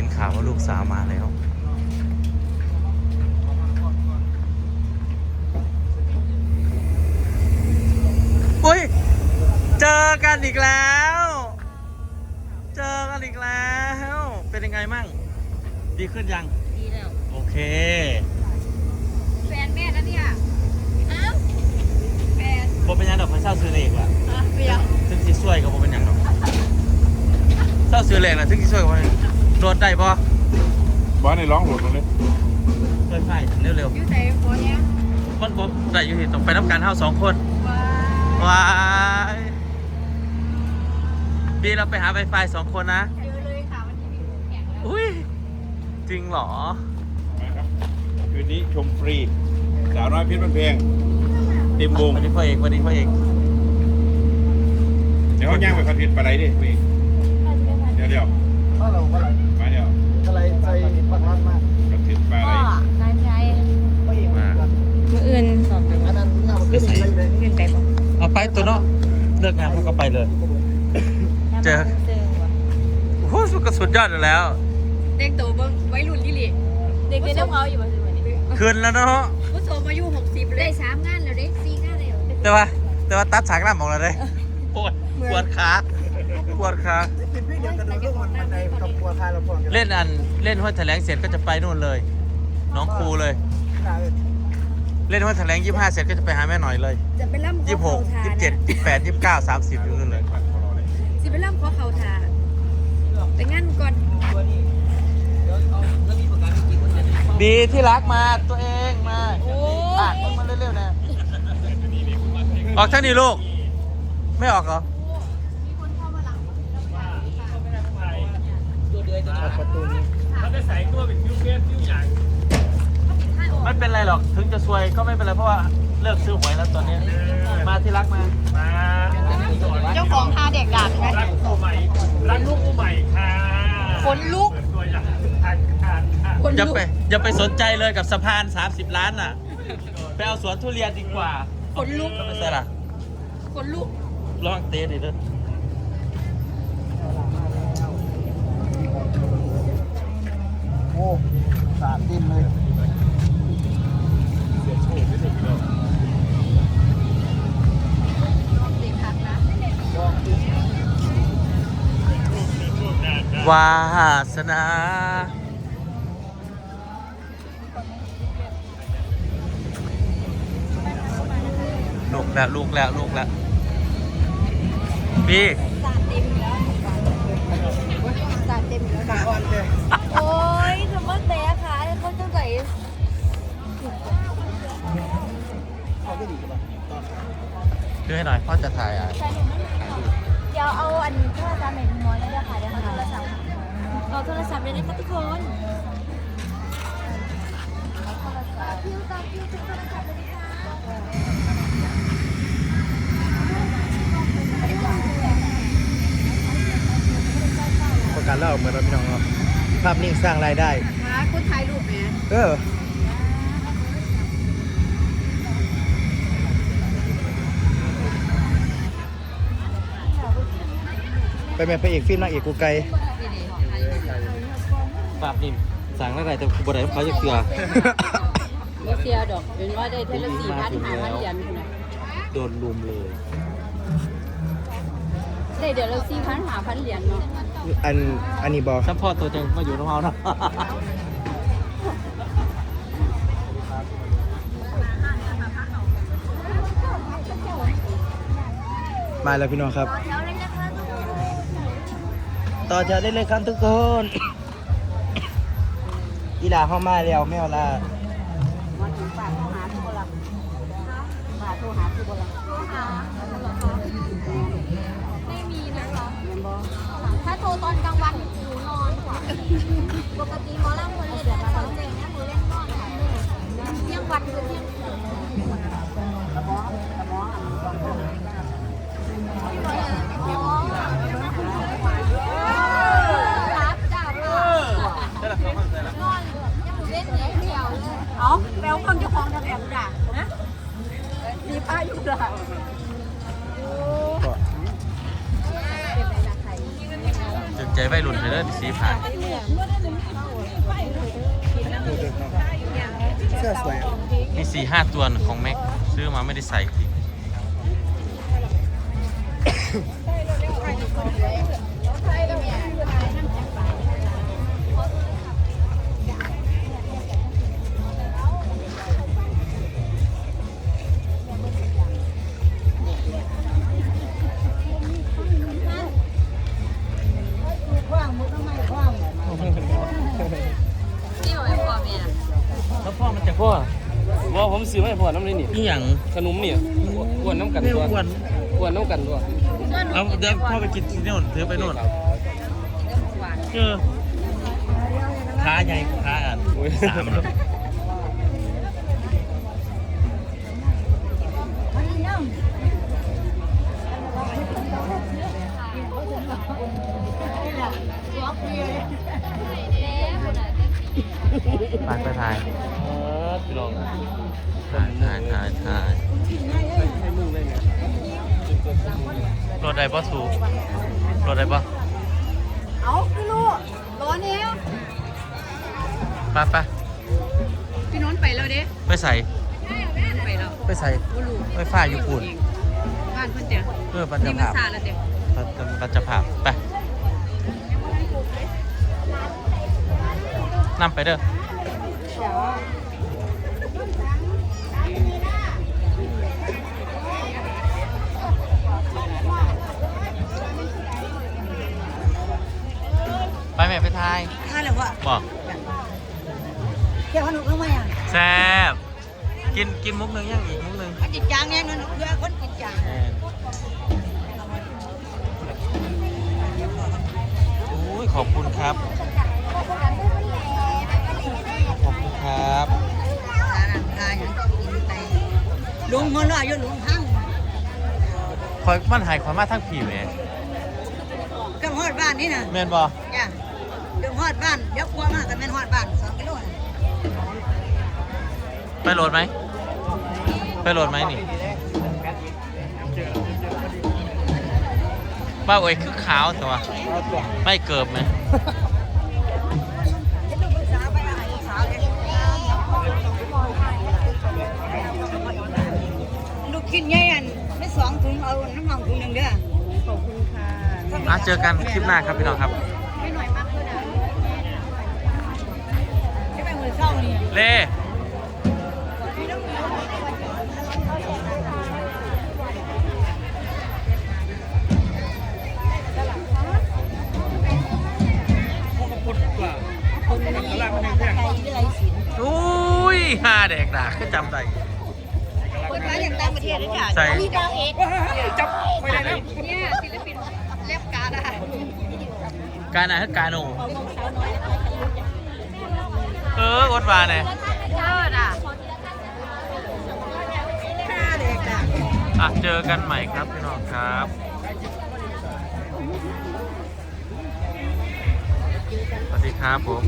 ยินข่าวว่าลูกสาวมาแล้วอุ้ย เจอกันอีกแล้ว เจอกันอีกแล้ว เป็นยังไงมั่ง ดีขึ้นยัง ดีแล้ว โอเค แฟนแม่นะเนี่ยอ้าวแฟนผมเป็นยังดอกไม้เศร้าซื้อเลขละอะเปียกถึงสีสวยกับผมเป็นยังดอกเศร้าซื้อเลขละถึงสีสวยกับผม โดดได้ปะบอสในร้องโหลดมาเลยเร็วๆเร็วอยู่ไหนโฟนเนี้ยๆมันผมได้อยู่ที่ต้องไปน้ำกันเท่าสองคนว้าว้ายบีเราไปหาไวไฟสองคนนะ เจอเลยค่ะวันนี้มีคู่แข่งแล้วอุ้ยจริงเหรอนะครับ คืนนี้ชมฟรี สาวน้อยเพชรบันเพลงเต็มวงสวัสดีพ่อเอกสวัสดีพ่อเอกเดี๋ยวเขาย่างไปพันเพชรปลาไหลดิพี่เดี๋ยวเดี๋ยวว่าเราว่าอะไรมาเดี๋ยวอะไรใจประทัดมาก พันเพชรปลาไหล ก็นายใจ ไม่เอง มา มืออื่น อันนั้นเงาขึ้นอะไรเลย เงินไปบ่ เอาไป ตัวเนาะเลิกงานพวกก็ไปเลย เจอ โอ้โหสุดก็สุดยอดอยู่แล้ว เด็กโตเบิ่งไว้รุ่นยี่หลีเด็กเด็กเอาอยู่บ่ซื้อวันนี้คืนแล้วเนาะ ผู้โสมอายุ60เลยได้สามงานแล้วเด้สี่งานแล้วแต่ว่า แต่ว่าตัดฉากหน้าออกแล้วเลยปวดปวดขาปวดขากินพี่เดียวกันดูลูกมันในกับปัวทายเราพวงกันเล่นอันเล่นห้วยแถลงเสร็จก็จะไปนู่นเลย น้องครูเลย เล่นห้วยแถลงยี่ห้าเสร็จก็จะไปหาแม่หน่อยเลยจะไปล่ำยี่หกยี่เจ็ดยี่แปดยี่เก้าสามสิบอยู่นู่นเลยสิไปล่ำขอเขาทาไปงานก่อนบีที่รักมาตัวเองมาโอ้ปากมันมาเร็วๆนะออกทางนี้ลูก ไม่ออกเหรอประตูนี้ ไม่เป็นไรหรอกถึงจะซวยก็ไม่เป็นไรเพราะว่าเลิกซื้อหวยแล้วตอนนี้ มาที่รักมาเจ้าของทาเด็กด่าไงรักตัวใหม่รักลูกตัวใหม่ค่ะขนลุกตัวอย่างทานทานค่ะขนอย่าลุกไปอย่าไปสนใจเลยกับสะพาน 30 ล้านน่ะไปเอาสวนทุเรียนดีกว่าขนลุกก็ไม่ใช่ล่ะขนลุกลองเตะดิเด้อโอ้สาดเต็มเลย วาสนาลูกแล้วลูกแล้วลูกแล้วพี่สาดเต็มอยู่แล้วสาดเต็มอยู่แล้วกาอ่อนเลยโอ้ยทำไมแต่ค่ะเขาจะใส่เขาไม่ดีกันช่วยให้หน่อยพ่อจะถ่ายอะเดี๋ยวเอาอันโทรศัพท์ใน โทรศัพท์เลยนะคะทุกคนพิวตาพิวทุกโทรศัพท์เลยค่ะประกันเล่าเหมือนเราพี่น้องครับภาพนิ่งสร้างรายได้มาคุณถ่ายรูปไหมเออไปแม่พระเอกฟิล์มนางเอกกูไกล ปราบนิ่มสั่งแล้วไรแต่กูบ่ได้เขาจะเกลือ บ่เสียดอกเป็นว่าได้เทละสี่พันห้าพันเหรียญพุ่นน่ะโดนลุมเลย ได้เดี๋ยวละสี่พันห้าพันเหรียญเนาะอันอันนี้บอถ้าพ่อตัวจังมาอยู่น้ำเมาเนาะมาแล้วพี่น้องครับแถวเลยนะคะทุกคนต่อแถวได้เลยครับทุกคน อีหลาเข้ามาแล้วแมวลามาถึงฝากโทรหาทุกคนละฝากโทรหาทุกคนละไม่มีนะคะแม่นบ่ถ้าโทรตอนกลางวันหนูนอนค่ะ ปกติหมอลำ เอาแปลว่าความเจ้าของทำแบบด่าฮะมีป้าอยู่ด่าถึงใจไวัยรุ่นเลยสีผ่านเสื้อสวยมีสี่ห้าตัวของแม็กซื้อมาไม่ได้ใส่ทีนี่เร็วๆใส่เร็วๆ พ่อน้ำนี่นี่นี่อย่างขนมเนี่ยอ้วนน้ำกันไม่ตัวอ้วนอ้วนน้ำกันตัวเอาเดี๋ยวพ่อไปกินที่โน่นถือไปโน่นเออขาใหญ่ขาอะสามแล้วไปไปถ่าย ถ่ายถ่ายถ่ายถ่ายให้มึงเลยเนี่ยรถใดบ่สูรถใดบ่เอาพี่ลูกร้อนเนี้ยไปไปพี่น้องไปแล้วเด้ไปใส่ไปแล้วไปใส่บ่รู้ไปฝ้าอยู่ปุ่นบ้านเพิ่นเจ้ะเพื่อปัญนี่จมันภาพซาแล้วเด้ปัญจภาพไปนำไปเด้อ แม่ไปทายถ้าแล้วว่าบอกเดี๋ยวหนูเข้ามาอะแซ่บกินกินมุกหนึงยังอีกมุกหนึงมันจิตจางเนี่ยหนูเพื่อคนจิตจางแอนโอ้ยขอบคุณครับ ขอบคุณครับทานทานอย่างกินไปลุงมันว่าอยู่ลุงทั้งคอยมันหายความมาทั้งผีแหมก็ฮอดบ้านนี่นะแมนบอจ้ะ เดี๋ยวฮอดบ้านเดี๋ยวกลัวมากกันแม่นฮอดบ้านสองกิโลนะไปโหลดไหม ไปโหลดไหมนี่บ้าเอ้ยคือขาวตัวไม่เกิบไหมลูกกินใหญ่อันไม่สองถุงเอาน้ำมันถุงหนึ่งเด้อขอบคุณค่ะ อะเจอกันคลิปหน้าครับพี่น้องครับ ไม่หน่อยมา เลยนะไม่ไปมือเศร้านี่เล่อุ้ยห้าแดกดากก็จำได้คนร้ายอย่างต่างประเทศด้วยจ้ะใส่มีดาวเอ็กจับไม่ได้แล้วเนี่ยศิลปินเล็บการ์ดอะการอะคือการโอ เอออดวาเนี่ยเจ้าอะค่าเด็กจ้ะอะเจอกันใหม่ครับพี่น้องครับสวัสดีครับผม